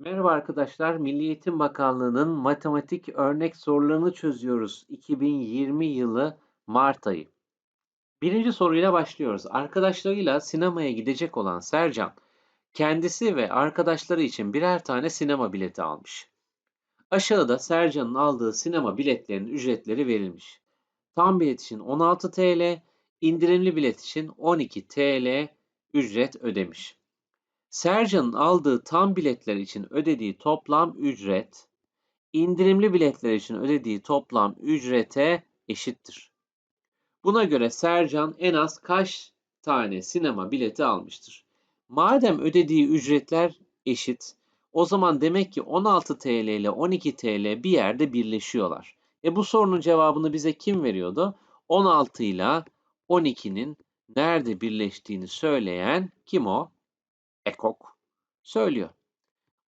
Merhaba arkadaşlar, Milli Eğitim Bakanlığı'nın matematik örnek sorularını çözüyoruz. 2020 yılı Mart ayı. Birinci soruyla başlıyoruz. Arkadaşlarıyla sinemaya gidecek olan Sercan, kendisi ve arkadaşları için birer tane sinema bileti almış. Aşağıda Sercan'ın aldığı sinema biletlerinin ücretleri verilmiş. Tam bilet için 16 TL, indirimli bilet için 12 TL ücret ödemiş. Sercan'ın aldığı tam biletler için ödediği toplam ücret, indirimli biletler için ödediği toplam ücrete eşittir. Buna göre Sercan en az kaç tane sinema bileti almıştır? Madem ödediği ücretler eşit, o zaman demek ki 16 TL ile 12 TL bir yerde birleşiyorlar. E bu sorunun cevabını bize kim veriyordu? 16 ile 12'nin nerede birleştiğini söyleyen kim o? Ekok söylüyor.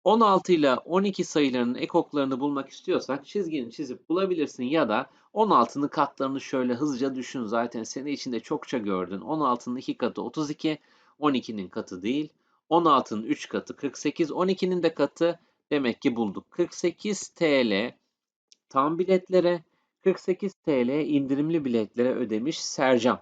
16 ile 12 sayılarının ekoklarını bulmak istiyorsak çizgini çizip bulabilirsin ya da 16'nın katlarını şöyle hızlıca düşün. Zaten sene içinde çokça gördün. 16'nın 2 katı 32, 12'nin katı değil. 16'nın 3 katı 48, 12'nin de katı demek ki bulduk. 48 TL tam biletlere, 48 TL indirimli biletlere ödemiş Sercan.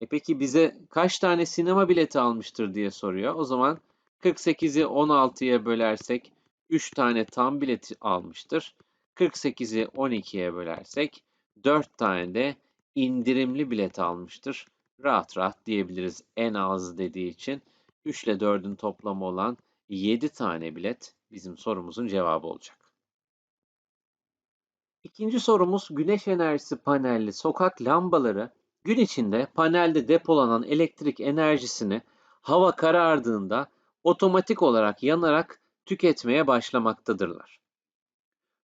E peki bize kaç tane sinema bileti almıştır diye soruyor. O zaman 48'i 16'ya bölersek 3 tane tam bileti almıştır. 48'i 12'ye bölersek 4 tane de indirimli bilet almıştır. Rahat rahat diyebiliriz en az dediği için. 3 ile 4'ün toplamı olan 7 tane bilet bizim sorumuzun cevabı olacak. İkinci sorumuz güneş enerjisi panelli sokak lambaları Gün içinde panelde depolanan elektrik enerjisini hava karardığında otomatik olarak yanarak tüketmeye başlamaktadırlar.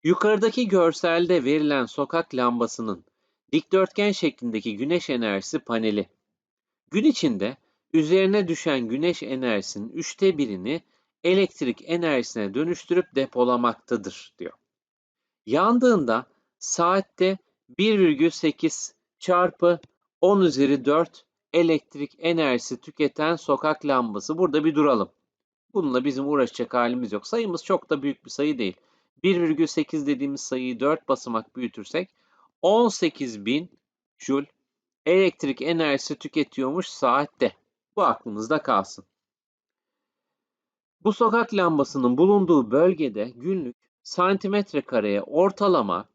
Yukarıdaki görselde verilen sokak lambasının dikdörtgen şeklindeki güneş enerjisi paneli gün içinde üzerine düşen güneş enerjisinin üçte birini elektrik enerjisine dönüştürüp depolamaktadır diyor. Yandığında saatte 1,8 çarpı 10 üzeri 4 elektrik enerjisi tüketen sokak lambası. Burada bir duralım. Bununla bizim uğraşacak halimiz yok. Sayımız çok da büyük bir sayı değil. 1,8 dediğimiz sayıyı 4 basamak büyütürsek 18.000 Joule elektrik enerjisi tüketiyormuş saatte. Bu aklımızda kalsın. Bu sokak lambasının bulunduğu bölgede günlük santimetre kareye ortalama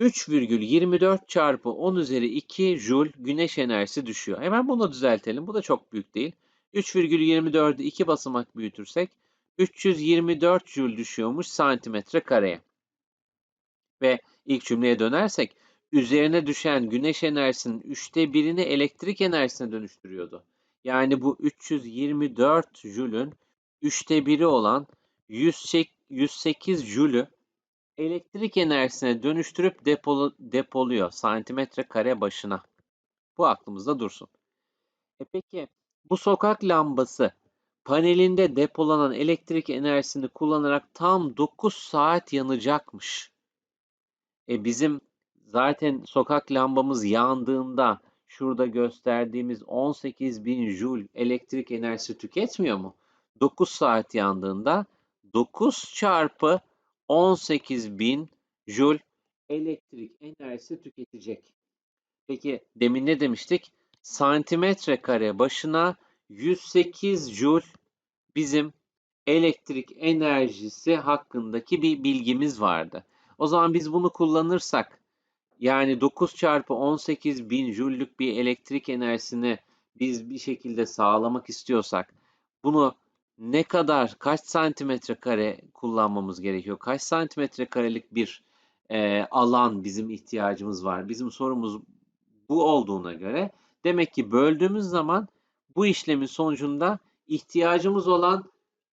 3,24 çarpı 10 üzeri 2 Joule güneş enerjisi düşüyor. Hemen bunu düzeltelim. Bu da çok büyük değil. 3,24'ü 2 basamak büyütürsek 324 Joule düşüyormuş santimetre kareye. Ve ilk cümleye dönersek üzerine düşen güneş enerjisinin üçte birini elektrik enerjisine dönüştürüyordu. Yani bu 324 Joule'ün üçte biri olan 108 Joule'ü elektrik enerjisine dönüştürüp depolu, depoluyor santimetre kare başına. Bu aklımızda dursun. E peki bu sokak lambası panelinde depolanan elektrik enerjisini kullanarak tam 9 saat yanacakmış. E bizim zaten sokak lambamız yandığında şurada gösterdiğimiz 18.000 Joule elektrik enerjisi tüketmiyor mu? 9 saat yandığında 9 çarpı 18.000 Joule elektrik enerjisi tüketecek. Peki demin ne demiştik? Santimetre kare başına 108 Joule bizim elektrik enerjisi hakkındaki bir bilgimiz vardı. O zaman biz bunu kullanırsak yani 9 çarpı 18 bin Joule'lük bir elektrik enerjisini biz bir şekilde sağlamak istiyorsak bunu ne kadar, kaç santimetre kare kullanmamız gerekiyor? Kaç santimetre karelik bir e, alan bizim ihtiyacımız var? Bizim sorumuz bu olduğuna göre demek ki böldüğümüz zaman bu işlemin sonucunda ihtiyacımız olan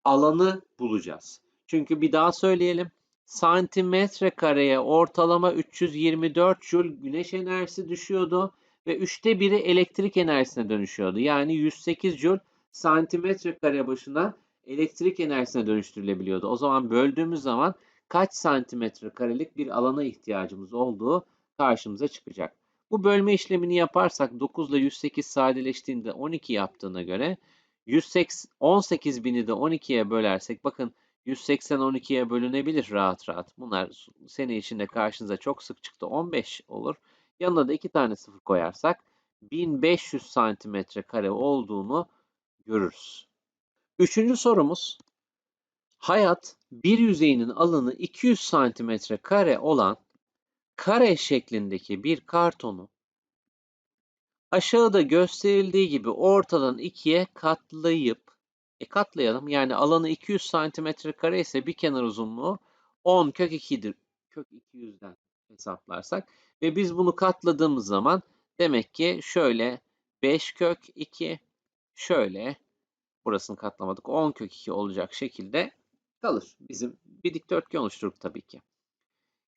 alanı bulacağız. Çünkü bir daha söyleyelim. Santimetre kareye ortalama 324 Joule güneş enerjisi düşüyordu ve üçte biri elektrik enerjisine dönüşüyordu. Yani 108 Joule santimetre kare başına elektrik enerjisine dönüştürülebiliyordu. O zaman böldüğümüz zaman kaç santimetre karelik bir alana ihtiyacımız olduğu karşımıza çıkacak. Bu bölme işlemini yaparsak 9 ile 108 sadeleştiğinde 12 yaptığına göre 118 bini de 12'ye bölersek bakın 180 12'ye bölünebilir rahat rahat. Bunlar sene içinde karşınıza çok sık çıktı. 15 olur. Yanına da iki tane sıfır koyarsak 1500 santimetre kare olduğunu görürüz. Üçüncü sorumuz. Hayat bir yüzeyinin alanı 200 santimetre kare olan kare şeklindeki bir kartonu aşağıda gösterildiği gibi ortadan ikiye katlayıp e katlayalım. Yani alanı 200 santimetre kare ise bir kenar uzunluğu 10 kök 2'dir. Kök 200'den hesaplarsak. Ve biz bunu katladığımız zaman demek ki şöyle 5 kök 2 şöyle burasını katlamadık 10 kök 2 olacak şekilde kalır. Bizim bir dikdörtgen oluşturur tabii ki.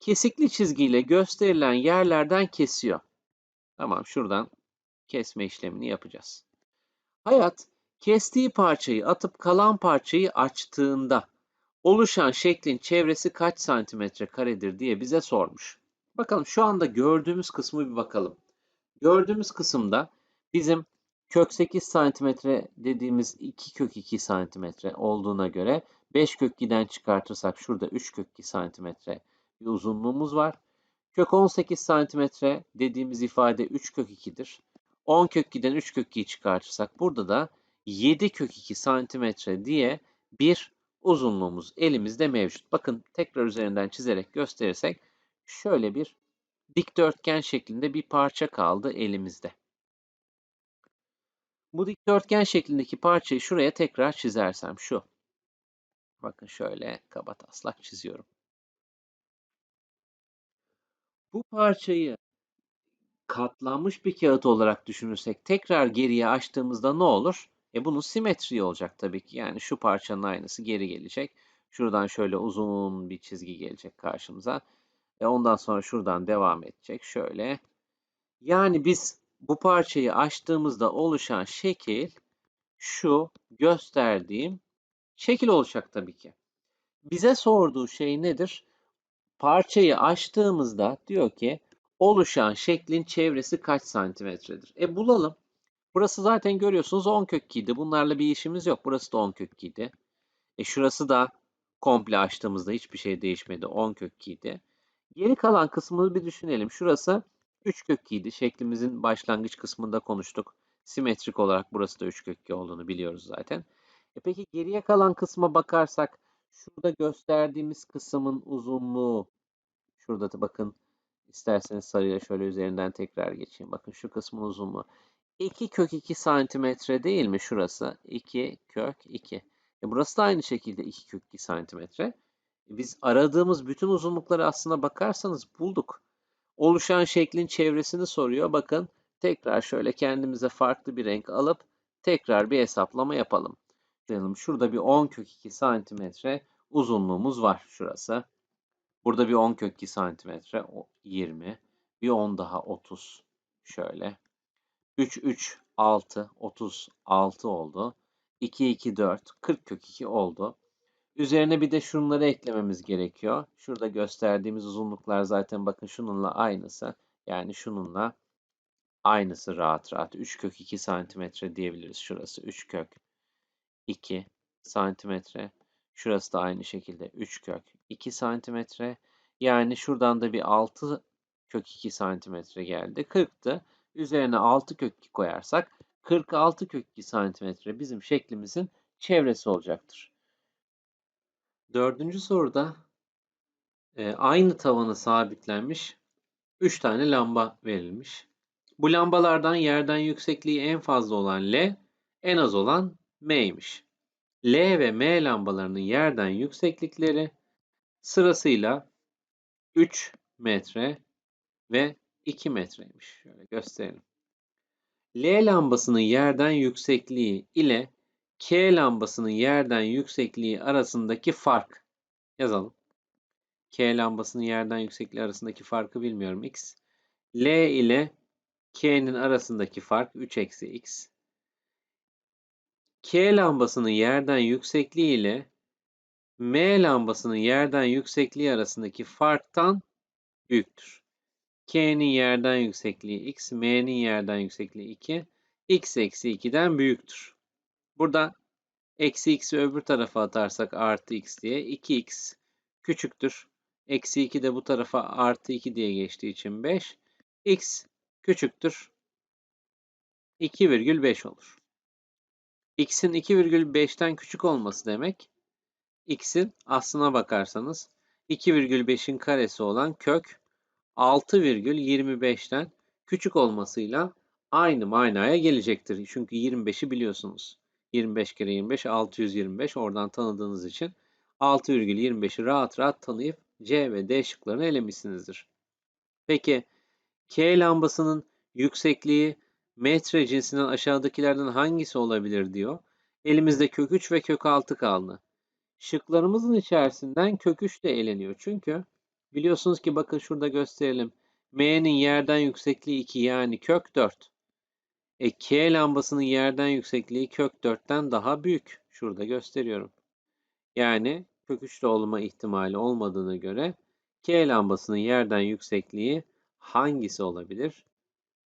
Kesikli çizgiyle gösterilen yerlerden kesiyor. Tamam şuradan kesme işlemini yapacağız. Hayat kestiği parçayı atıp kalan parçayı açtığında oluşan şeklin çevresi kaç santimetre karedir diye bize sormuş. Bakalım şu anda gördüğümüz kısmı bir bakalım. Gördüğümüz kısımda bizim kök 8 santimetre dediğimiz 2 kök 2 santimetre olduğuna göre 5 kök 2'den çıkartırsak şurada 3 kök 2 santimetre bir uzunluğumuz var. Kök 18 santimetre dediğimiz ifade 3 kök 2'dir. 10 kök 2'den 3 kök 2'yi çıkartırsak burada da 7 kök 2 santimetre diye bir uzunluğumuz elimizde mevcut. Bakın tekrar üzerinden çizerek gösterirsek şöyle bir dikdörtgen şeklinde bir parça kaldı elimizde. Bu dikdörtgen şeklindeki parçayı şuraya tekrar çizersem şu. Bakın şöyle kaba taslak çiziyorum. Bu parçayı katlanmış bir kağıt olarak düşünürsek tekrar geriye açtığımızda ne olur? E bunun simetriği olacak tabii ki. Yani şu parçanın aynısı geri gelecek. Şuradan şöyle uzun bir çizgi gelecek karşımıza. E ondan sonra şuradan devam edecek. Şöyle. Yani biz bu parçayı açtığımızda oluşan şekil şu gösterdiğim şekil olacak tabii ki. Bize sorduğu şey nedir? Parçayı açtığımızda diyor ki oluşan şeklin çevresi kaç santimetredir? E bulalım. Burası zaten görüyorsunuz 10 kök 2'ydi. Bunlarla bir işimiz yok. Burası da 10 kök 2'ydi. E şurası da komple açtığımızda hiçbir şey değişmedi. 10 kök 2'ydi. Geri kalan kısmını bir düşünelim. Şurası 3 kök 2'ydi. Şeklimizin başlangıç kısmında konuştuk. Simetrik olarak burası da 3 kök 2 olduğunu biliyoruz zaten. E peki geriye kalan kısma bakarsak şurada gösterdiğimiz kısmın uzunluğu şurada da bakın isterseniz sarıyla şöyle üzerinden tekrar geçeyim. Bakın şu kısmın uzunluğu 2 kök 2 santimetre değil mi şurası? 2 kök 2. E burası da aynı şekilde 2 kök 2 santimetre. E biz aradığımız bütün uzunlukları aslına bakarsanız bulduk. Oluşan şeklin çevresini soruyor. Bakın tekrar şöyle kendimize farklı bir renk alıp tekrar bir hesaplama yapalım. Şurada bir 10 kök 2 santimetre uzunluğumuz var şurası. Burada bir 10 kök 2 santimetre 20. Bir 10 daha 30. Şöyle. 3, 3, 6, 36 oldu. 2, 2, 4, 40 kök 2 oldu. Üzerine bir de şunları eklememiz gerekiyor. Şurada gösterdiğimiz uzunluklar zaten bakın şununla aynısı. Yani şununla aynısı rahat rahat. 3 kök 2 santimetre diyebiliriz. Şurası 3 kök 2 santimetre. Şurası da aynı şekilde 3 kök 2 santimetre. Yani şuradan da bir 6 kök 2 santimetre geldi. 40'tı. Üzerine 6 kök 2 koyarsak 46 kök 2 santimetre bizim şeklimizin çevresi olacaktır. Dördüncü soruda e, aynı tavana sabitlenmiş 3 tane lamba verilmiş. Bu lambalardan yerden yüksekliği en fazla olan L, en az olan M'ymiş. L ve M lambalarının yerden yükseklikleri sırasıyla 3 metre ve 2 metreymiş. Şöyle gösterelim. L lambasının yerden yüksekliği ile K lambasının yerden yüksekliği arasındaki fark yazalım. K lambasının yerden yüksekliği arasındaki farkı bilmiyorum x. L ile K'nin arasındaki fark 3 eksi x. K lambasının yerden yüksekliği ile M lambasının yerden yüksekliği arasındaki farktan büyüktür. K'nin yerden yüksekliği x, M'nin yerden yüksekliği 2, x eksi 2'den büyüktür. Burada Eksi x'i öbür tarafa atarsak artı x diye 2x küçüktür. Eksi 2 de bu tarafa artı 2 diye geçtiği için 5. x küçüktür. 2,5 olur. x'in 2,5'ten küçük olması demek x'in aslına bakarsanız 2,5'in karesi olan kök 6,25'ten küçük olmasıyla aynı manaya gelecektir. Çünkü 25'i biliyorsunuz. 25 kere 25 625 oradan tanıdığınız için 6,25'i rahat rahat tanıyıp C ve D şıklarını elemişsinizdir. Peki K lambasının yüksekliği metre cinsinden aşağıdakilerden hangisi olabilir diyor. Elimizde kök 3 ve kök 6 kaldı. Şıklarımızın içerisinden kök 3 de eleniyor. Çünkü biliyorsunuz ki bakın şurada gösterelim. M'nin yerden yüksekliği 2 yani kök 4. E, K lambasının yerden yüksekliği kök 4'ten daha büyük. Şurada gösteriyorum. Yani kök 3'te olma ihtimali olmadığına göre K lambasının yerden yüksekliği hangisi olabilir?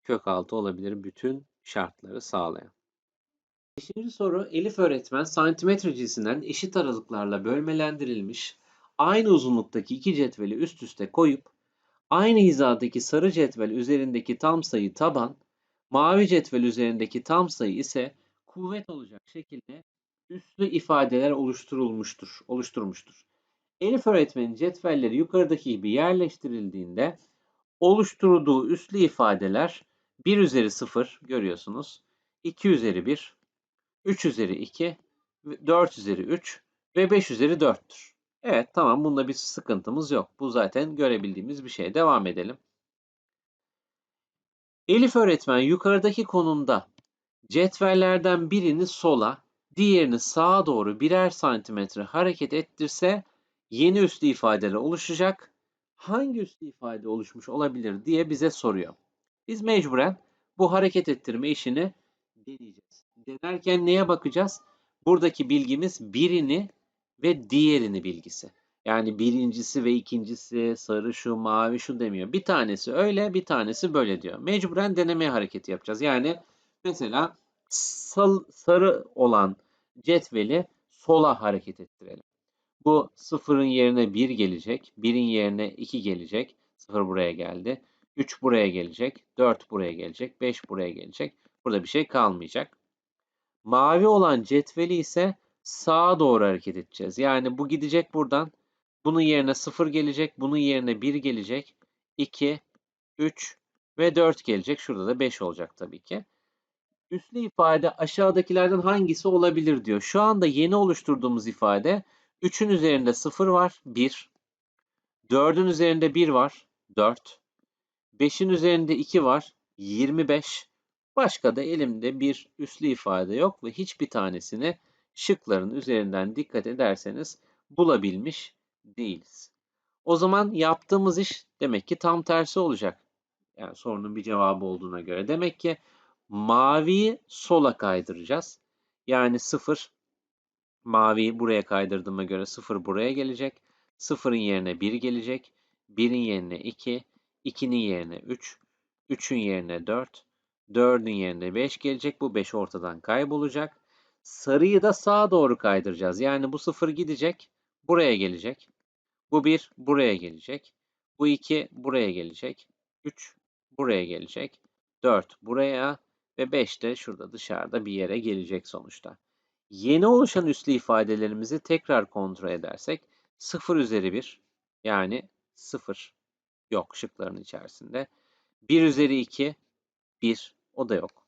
Kök 6 olabilir bütün şartları sağlayan. Beşinci soru Elif öğretmen santimetre cinsinden eşit aralıklarla bölmelendirilmiş aynı uzunluktaki iki cetveli üst üste koyup aynı hizadaki sarı cetvel üzerindeki tam sayı taban, mavi cetvel üzerindeki tam sayı ise kuvvet olacak şekilde üslü ifadeler oluşturulmuştur, oluşturmuştur. Elif öğretmenin cetvelleri yukarıdaki gibi yerleştirildiğinde oluşturduğu üslü ifadeler 1 üzeri 0 görüyorsunuz. 2 üzeri 1, 3 üzeri 2, 4 üzeri 3 ve 5 üzeri 4'tür. Evet tamam bunda bir sıkıntımız yok. Bu zaten görebildiğimiz bir şey. Devam edelim. Elif öğretmen yukarıdaki konumda cetvellerden birini sola, diğerini sağa doğru birer santimetre hareket ettirse yeni üslü ifadeler oluşacak. Hangi üslü ifade oluşmuş olabilir diye bize soruyor. Biz mecburen bu hareket ettirme işini deneyeceğiz. Denerken neye bakacağız? Buradaki bilgimiz birini ve diğerini bilgisi. Yani birincisi ve ikincisi sarı şu mavi şu demiyor. Bir tanesi öyle bir tanesi böyle diyor. Mecburen denemeye hareketi yapacağız. Yani mesela sal, sarı olan cetveli sola hareket ettirelim. Bu sıfırın yerine 1 gelecek. 1'in yerine 2 gelecek. 0 buraya geldi. 3 buraya gelecek. 4 buraya gelecek. 5 buraya gelecek. Burada bir şey kalmayacak. Mavi olan cetveli ise sağa doğru hareket edeceğiz. Yani bu gidecek buradan. Bunun yerine 0 gelecek. Bunun yerine 1 gelecek. 2, 3 ve 4 gelecek. Şurada da 5 olacak tabii ki. Üslü ifade aşağıdakilerden hangisi olabilir diyor. Şu anda yeni oluşturduğumuz ifade 3'ün üzerinde 0 var 1. 4'ün üzerinde 1 var 4. 5'in üzerinde 2 var 25. Başka da elimde bir üslü ifade yok ve hiçbir tanesini şıkların üzerinden dikkat ederseniz bulabilmiş değiliz. O zaman yaptığımız iş demek ki tam tersi olacak. Yani sorunun bir cevabı olduğuna göre. Demek ki maviyi sola kaydıracağız. Yani 0 maviyi buraya kaydırdığıma göre 0 buraya gelecek. 0'ın yerine 1 gelecek. 1'in yerine 2, 2'nin yerine 3, 3'ün yerine 4, 4'ün yerine 5 gelecek. Bu 5 ortadan kaybolacak. Sarıyı da sağa doğru kaydıracağız. Yani bu 0 gidecek. Buraya gelecek. Bu 1 buraya gelecek. Bu 2 buraya gelecek. 3 buraya gelecek. 4 buraya ve 5 de şurada dışarıda bir yere gelecek sonuçta. Yeni oluşan üslü ifadelerimizi tekrar kontrol edersek 0 üzeri 1 yani 0 yok şıkların içerisinde. 1 üzeri 2 1 o da yok.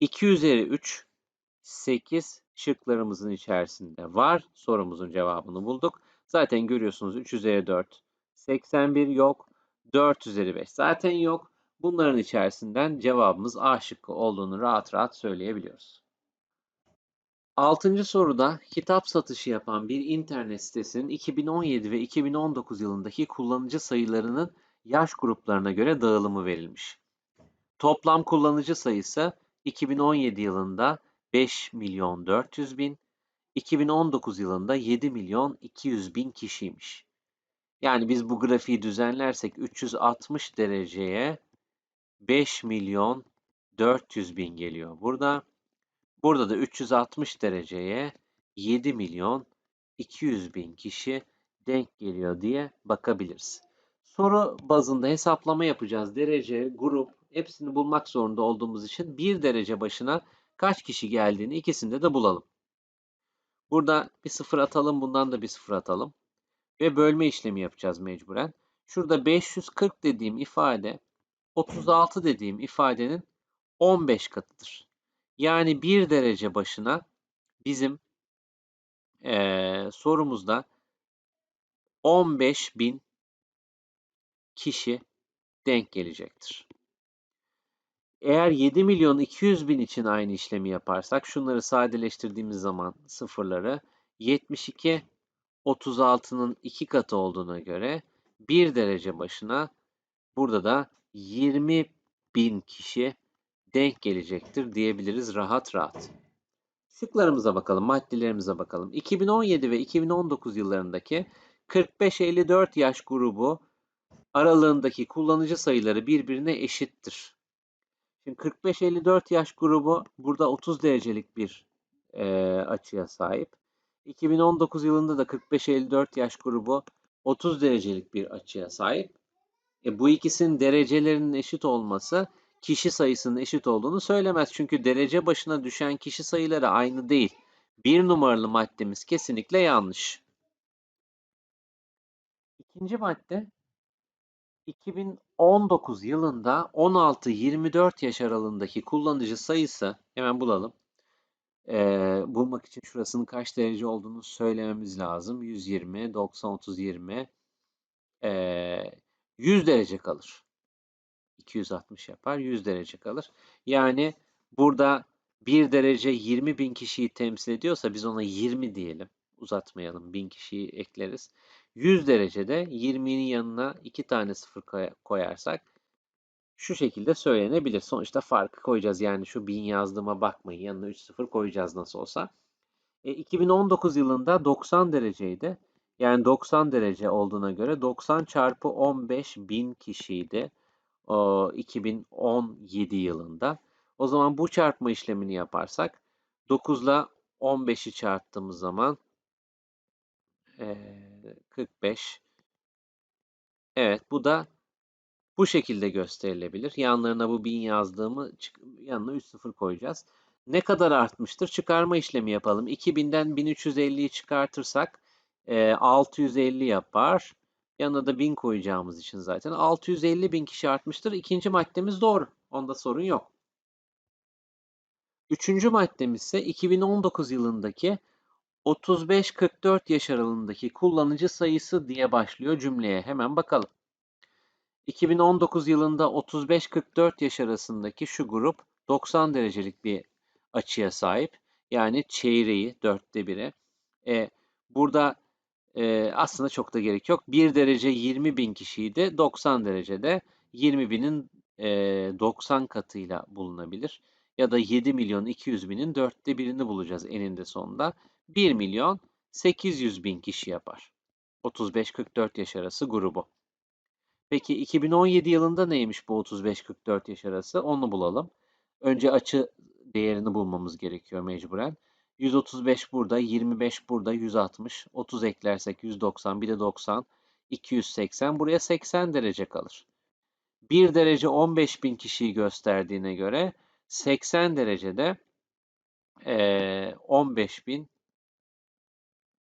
2 üzeri 3 8 şıklarımızın içerisinde var. Sorumuzun cevabını bulduk. Zaten görüyorsunuz 3 üzeri 4 81 yok. 4 üzeri 5 zaten yok. Bunların içerisinden cevabımız A şıkkı olduğunu rahat rahat söyleyebiliyoruz. Altıncı soruda kitap satışı yapan bir internet sitesinin 2017 ve 2019 yılındaki kullanıcı sayılarının yaş gruplarına göre dağılımı verilmiş. Toplam kullanıcı sayısı 2017 yılında 5 milyon 400 bin, 2019 yılında 7 milyon 200 bin kişiymiş. Yani biz bu grafiği düzenlersek 360 dereceye 5 milyon 400 bin geliyor burada. Burada da 360 dereceye 7 milyon 200 bin kişi denk geliyor diye bakabiliriz. Soru bazında hesaplama yapacağız. Derece, grup hepsini bulmak zorunda olduğumuz için bir derece başına kaç kişi geldiğini ikisinde de bulalım. Burada bir sıfır atalım, bundan da bir sıfır atalım. Ve bölme işlemi yapacağız mecburen. Şurada 540 dediğim ifade 36 dediğim ifadenin 15 katıdır. Yani bir derece başına bizim ee, sorumuzda 15 bin kişi denk gelecektir. Eğer 7 milyon 200 bin için aynı işlemi yaparsak şunları sadeleştirdiğimiz zaman sıfırları 72 36'nın 2 katı olduğuna göre 1 derece başına burada da 20 bin kişi denk gelecektir diyebiliriz rahat rahat. Şıklarımıza bakalım, maddelerimize bakalım. 2017 ve 2019 yıllarındaki 45-54 yaş grubu aralığındaki kullanıcı sayıları birbirine eşittir. Şimdi 45-54 yaş grubu burada 30 derecelik bir e, açıya sahip. 2019 yılında da 45-54 yaş grubu 30 derecelik bir açıya sahip. E, bu ikisinin derecelerinin eşit olması kişi sayısının eşit olduğunu söylemez. Çünkü derece başına düşen kişi sayıları aynı değil. Bir numaralı maddemiz kesinlikle yanlış. İkinci madde 2019 yılında 16-24 yaş aralığındaki kullanıcı sayısı hemen bulalım. Ee, bulmak için şurasının kaç derece olduğunu söylememiz lazım. 120, 90, 30, 20. Ee, 100 derece kalır. 260 yapar. 100 derece kalır. Yani burada 1 derece 20 bin kişiyi temsil ediyorsa biz ona 20 diyelim. Uzatmayalım. 1000 kişiyi ekleriz. 100 derecede 20'nin yanına 2 tane sıfır koyarsak şu şekilde söylenebilir. Sonuçta farkı koyacağız. Yani şu 1000 yazdığıma bakmayın. Yanına 3 sıfır koyacağız nasıl olsa. E, 2019 yılında 90 dereceydi. Yani 90 derece olduğuna göre 90 çarpı 15 bin kişiydi. O, 2017 yılında. O zaman bu çarpma işlemini yaparsak 9 ile 15'i çarptığımız zaman e, 45. Evet bu da bu şekilde gösterilebilir. Yanlarına bu 1000 yazdığımı yanına 3 sıfır koyacağız. Ne kadar artmıştır? Çıkarma işlemi yapalım. 2000'den 1350'yi çıkartırsak e, 650 yapar. Yanına da 1000 koyacağımız için zaten 650 bin kişi artmıştır. İkinci maddemiz doğru. Onda sorun yok. Üçüncü maddemiz ise 2019 yılındaki 35-44 yaş aralığındaki kullanıcı sayısı diye başlıyor cümleye. Hemen bakalım. 2019 yılında 35-44 yaş arasındaki şu grup 90 derecelik bir açıya sahip. Yani çeyreği, dörtte biri. E, burada e, aslında çok da gerek yok. 1 derece 20 bin kişiydi. 90 derecede 20 binin e, 90 katıyla bulunabilir. Ya da 7 milyon 200 binin dörtte birini bulacağız eninde sonunda. 1 milyon 800 bin kişi yapar. 35-44 yaş arası grubu. Peki 2017 yılında neymiş bu 35-44 yaş arası? Onu bulalım. Önce açı değerini bulmamız gerekiyor mecburen. 135 burada, 25 burada, 160. 30 eklersek 190, bir de 90, 280. Buraya 80 derece kalır. 1 derece 15 bin kişiyi gösterdiğine göre 80 derecede e, 15 bin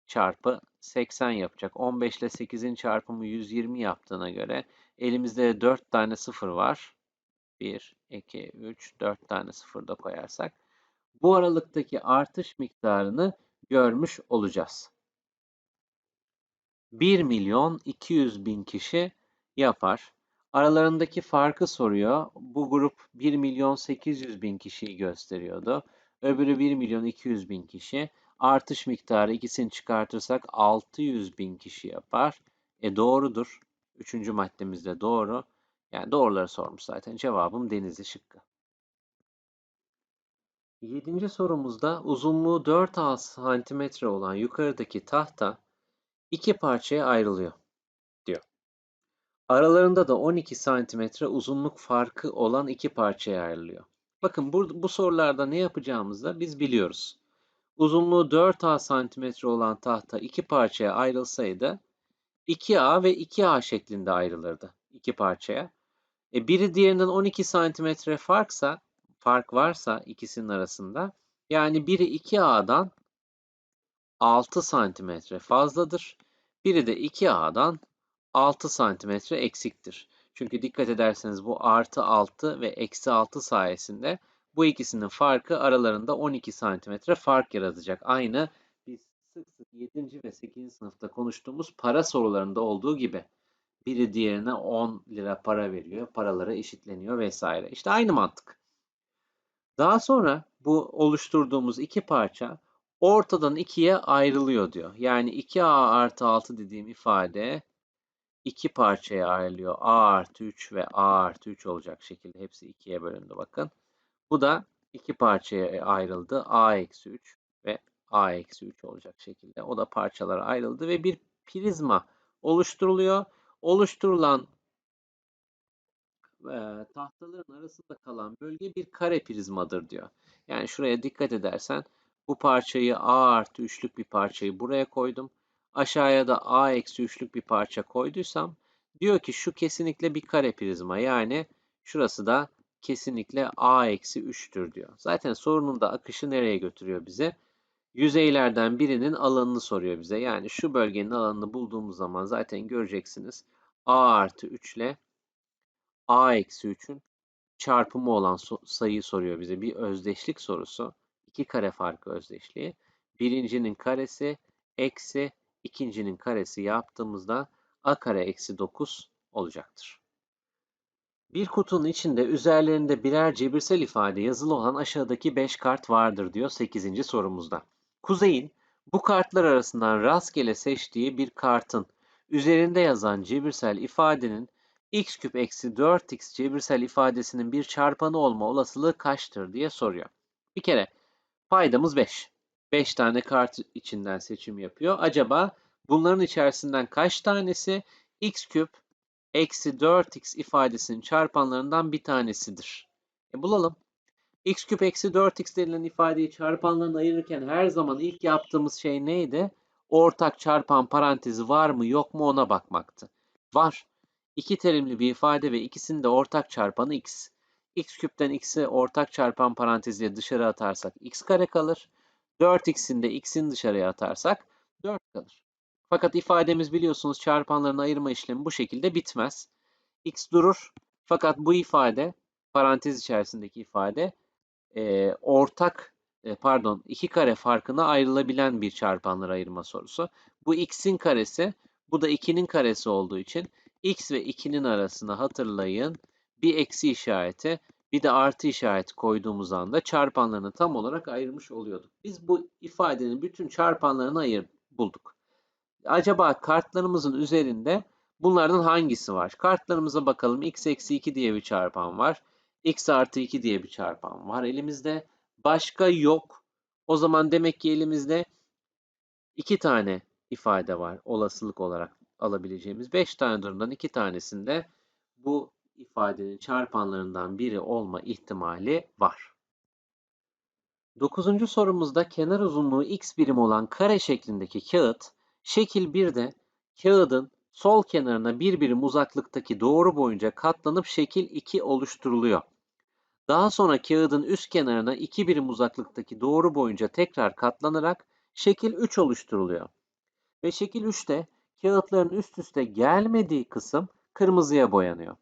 çarpı 80 yapacak. 15 ile 8'in çarpımı 120 yaptığına göre elimizde 4 tane sıfır var. 1, 2, 3, 4 tane sıfır da koyarsak bu aralıktaki artış miktarını görmüş olacağız. 1 milyon 200 bin kişi yapar. Aralarındaki farkı soruyor. Bu grup 1 milyon 800 bin kişiyi gösteriyordu. Öbürü 1 milyon 200 bin kişi. Artış miktarı ikisini çıkartırsak 600 bin kişi yapar. E doğrudur. Üçüncü maddemiz de doğru. Yani doğruları sormuş zaten. Cevabım Denizli şıkkı. Yedinci sorumuzda uzunluğu 4 santimetre olan yukarıdaki tahta iki parçaya ayrılıyor diyor. Aralarında da 12 santimetre uzunluk farkı olan iki parçaya ayrılıyor. Bakın bu, bu sorularda ne yapacağımızı da biz biliyoruz. Uzunluğu 4A santimetre olan tahta iki parçaya ayrılsaydı 2A ve 2A şeklinde ayrılırdı iki parçaya. E, biri diğerinden 12 santimetre farksa, fark varsa ikisinin arasında yani biri 2A'dan 6 santimetre fazladır. Biri de 2A'dan 6 santimetre eksiktir. Çünkü dikkat ederseniz bu artı 6 ve eksi 6 sayesinde bu ikisinin farkı aralarında 12 santimetre fark yaratacak. Aynı biz sık sık 7. ve 8. sınıfta konuştuğumuz para sorularında olduğu gibi. Biri diğerine 10 lira para veriyor, paraları eşitleniyor vesaire. İşte aynı mantık. Daha sonra bu oluşturduğumuz iki parça ortadan ikiye ayrılıyor diyor. Yani 2a artı 6 dediğim ifade iki parçaya ayrılıyor. a artı 3 ve a artı 3 olacak şekilde hepsi ikiye bölündü bakın. Bu da iki parçaya ayrıldı. a eksi 3 ve a eksi 3 olacak şekilde. O da parçalara ayrıldı ve bir prizma oluşturuluyor. Oluşturulan e, tahtaların arasında kalan bölge bir kare prizmadır diyor. Yani şuraya dikkat edersen bu parçayı A artı üçlük bir parçayı buraya koydum. Aşağıya da A eksi üçlük bir parça koyduysam diyor ki şu kesinlikle bir kare prizma. Yani şurası da kesinlikle A eksi 3'tür diyor. Zaten sorunun da akışı nereye götürüyor bize? Yüzeylerden birinin alanını soruyor bize. Yani şu bölgenin alanını bulduğumuz zaman zaten göreceksiniz. A artı 3 ile A eksi 3'ün çarpımı olan sayıyı soruyor bize. Bir özdeşlik sorusu. İki kare farkı özdeşliği. Birincinin karesi eksi ikincinin karesi yaptığımızda a kare eksi 9 olacaktır. Bir kutunun içinde üzerlerinde birer cebirsel ifade yazılı olan aşağıdaki 5 kart vardır diyor 8. sorumuzda. Kuzey'in bu kartlar arasından rastgele seçtiği bir kartın üzerinde yazan cebirsel ifadenin x küp eksi 4x cebirsel ifadesinin bir çarpanı olma olasılığı kaçtır diye soruyor. Bir kere paydamız 5. 5 tane kart içinden seçim yapıyor. Acaba bunların içerisinden kaç tanesi x küp eksi 4x ifadesinin çarpanlarından bir tanesidir? E bulalım. x küp eksi 4x denilen ifadeyi çarpanlarına ayırırken her zaman ilk yaptığımız şey neydi? Ortak çarpan parantezi var mı yok mu ona bakmaktı. Var. İki terimli bir ifade ve ikisinin de ortak çarpanı x. x küpten x'i ortak çarpan paranteziyle dışarı atarsak x kare kalır. 4x'in de x'in dışarıya atarsak 4 kalır. Fakat ifademiz biliyorsunuz çarpanların ayırma işlemi bu şekilde bitmez. x durur. Fakat bu ifade, parantez içerisindeki ifade e, ortak e, pardon iki kare farkına ayrılabilen bir çarpanlar ayırma sorusu. Bu x'in karesi, bu da 2'nin karesi olduğu için x ve 2'nin arasına hatırlayın bir eksi işareti bir de artı işareti koyduğumuz anda çarpanlarını tam olarak ayırmış oluyorduk. Biz bu ifadenin bütün çarpanlarını ayır bulduk. Acaba kartlarımızın üzerinde bunlardan hangisi var? Kartlarımıza bakalım. x eksi 2 diye bir çarpan var. x artı 2 diye bir çarpan var elimizde. Başka yok. O zaman demek ki elimizde iki tane ifade var olasılık olarak alabileceğimiz 5 tane durumdan 2 tanesinde bu ifadenin çarpanlarından biri olma ihtimali var. Dokuzuncu sorumuzda kenar uzunluğu x birim olan kare şeklindeki kağıt, şekil 1'de kağıdın sol kenarına bir birim uzaklıktaki doğru boyunca katlanıp şekil 2 oluşturuluyor. Daha sonra kağıdın üst kenarına 2 birim uzaklıktaki doğru boyunca tekrar katlanarak şekil 3 oluşturuluyor. Ve şekil 3'te kağıtların üst üste gelmediği kısım kırmızıya boyanıyor.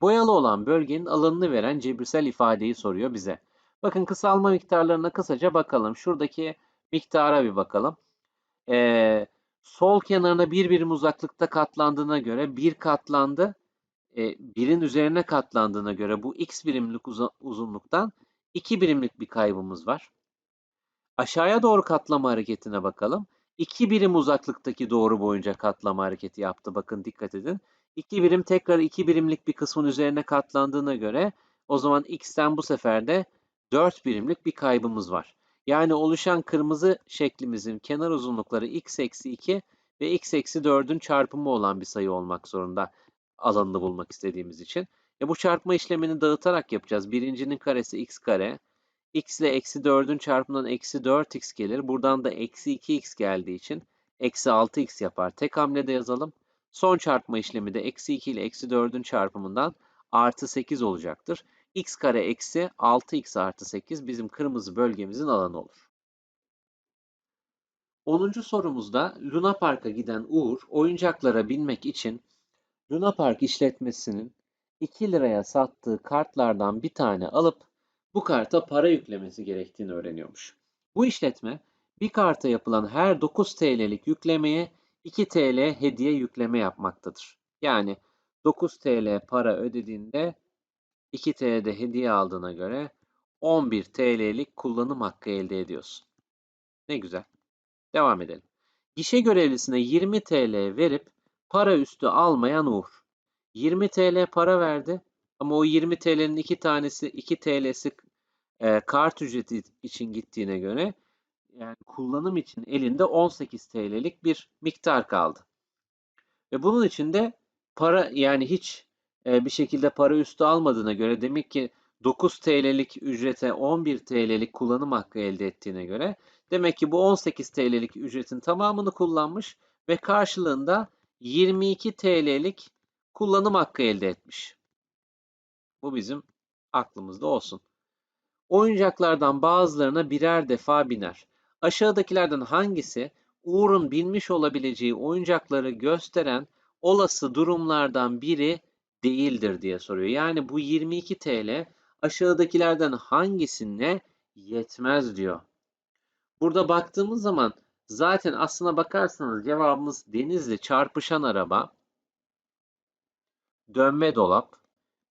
Boyalı olan bölgenin alanını veren cebirsel ifadeyi soruyor bize. Bakın kısalma miktarlarına kısaca bakalım. Şuradaki miktara bir bakalım. Ee, sol kenarına bir birim uzaklıkta katlandığına göre bir katlandı. E, birin üzerine katlandığına göre bu x birimlik uzunluktan 2 birimlik bir kaybımız var. Aşağıya doğru katlama hareketine bakalım. 2 birim uzaklıktaki doğru boyunca katlama hareketi yaptı. Bakın dikkat edin. 2 birim tekrar 2 birimlik bir kısmın üzerine katlandığına göre o zaman x'ten bu sefer de 4 birimlik bir kaybımız var. Yani oluşan kırmızı şeklimizin kenar uzunlukları x eksi 2 ve x eksi 4'ün çarpımı olan bir sayı olmak zorunda alanını bulmak istediğimiz için. E bu çarpma işlemini dağıtarak yapacağız. Birincinin karesi x kare. x ile eksi 4'ün çarpımından eksi 4x gelir. Buradan da eksi 2x geldiği için eksi 6x yapar. Tek hamlede yazalım. Son çarpma işlemi de eksi 2 ile eksi 4'ün çarpımından artı 8 olacaktır. X kare eksi 6x artı 8 bizim kırmızı bölgemizin alanı olur. 10. sorumuzda Luna Park'a giden Uğur oyuncaklara binmek için Luna Park işletmesinin 2 liraya sattığı kartlardan bir tane alıp bu karta para yüklemesi gerektiğini öğreniyormuş. Bu işletme bir karta yapılan her 9 TL'lik yüklemeye 2 TL hediye yükleme yapmaktadır. Yani 9 TL para ödediğinde 2 TL'de hediye aldığına göre 11 TL'lik kullanım hakkı elde ediyorsun. Ne güzel. Devam edelim. Gişe görevlisine 20 TL verip para üstü almayan Uğur. 20 TL para verdi ama o 20 TL'nin 2 tanesi 2 TL'si e, kart ücreti için gittiğine göre yani kullanım için elinde 18 TL'lik bir miktar kaldı. Ve bunun için de para yani hiç bir şekilde para üstü almadığına göre demek ki 9 TL'lik ücrete 11 TL'lik kullanım hakkı elde ettiğine göre demek ki bu 18 TL'lik ücretin tamamını kullanmış ve karşılığında 22 TL'lik kullanım hakkı elde etmiş. Bu bizim aklımızda olsun. Oyuncaklardan bazılarına birer defa biner. Aşağıdakilerden hangisi Uğur'un binmiş olabileceği oyuncakları gösteren olası durumlardan biri değildir diye soruyor. Yani bu 22 TL aşağıdakilerden hangisine yetmez diyor. Burada baktığımız zaman zaten aslına bakarsanız cevabımız denizli çarpışan araba, dönme dolap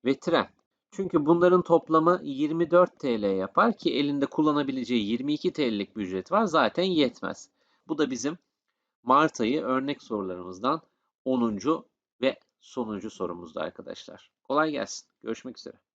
ve tren. Çünkü bunların toplamı 24 TL yapar ki elinde kullanabileceği 22 TL'lik bir ücret var zaten yetmez. Bu da bizim Mart ayı örnek sorularımızdan 10. sonuncu sorumuzdu arkadaşlar. Kolay gelsin. Görüşmek üzere.